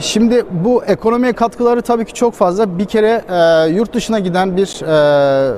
Şimdi bu ekonomiye katkıları tabii ki çok fazla. Bir kere e, yurt dışına giden bir e,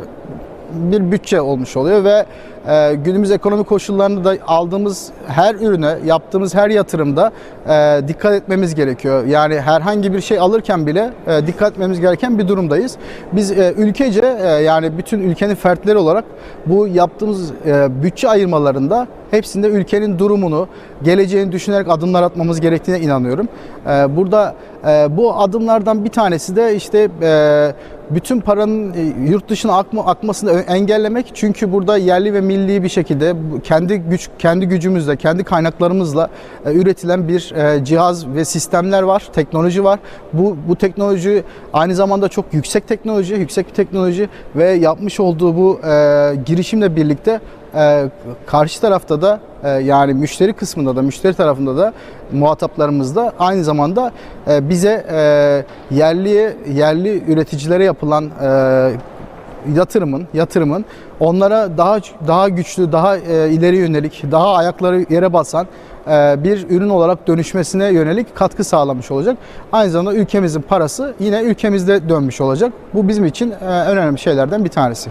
bir bütçe olmuş oluyor ve e, günümüz ekonomi koşullarında da aldığımız her ürüne, yaptığımız her yatırımda e, dikkat etmemiz gerekiyor. Yani herhangi bir şey alırken bile e, dikkat etmemiz gereken bir durumdayız. Biz e, ülkece e, yani bütün ülkenin fertleri olarak bu yaptığımız e, bütçe ayırmalarında hepsinde ülkenin durumunu, geleceğini düşünerek adımlar atmamız gerektiğine inanıyorum. E, burada e, bu adımlardan bir tanesi de işte e, bütün paranın e, yurt dışına akma, akmasını engellemek. Çünkü burada yerli ve milli bir şekilde kendi güç kendi gücümüzle, kendi kaynaklarımızla e, üretilen bir e, cihaz ve sistemler var, teknoloji var. Bu bu teknoloji aynı zamanda çok yüksek teknoloji, yüksek bir teknoloji ve yapmış olduğu bu girişimle birlikte karşı tarafta da yani müşteri kısmında da müşteri tarafında da muhataplarımızda aynı zamanda e, bize e, yerli yerli üreticilere yapılan e, yatırımın yatırımın onlara daha daha güçlü, daha e, ileri yönelik, daha ayakları yere basan e, bir ürün olarak dönüşmesine yönelik katkı sağlamış olacak. Aynı zamanda ülkemizin parası yine ülkemizde dönmüş olacak. Bu bizim için e, önemli şeylerden bir tanesi.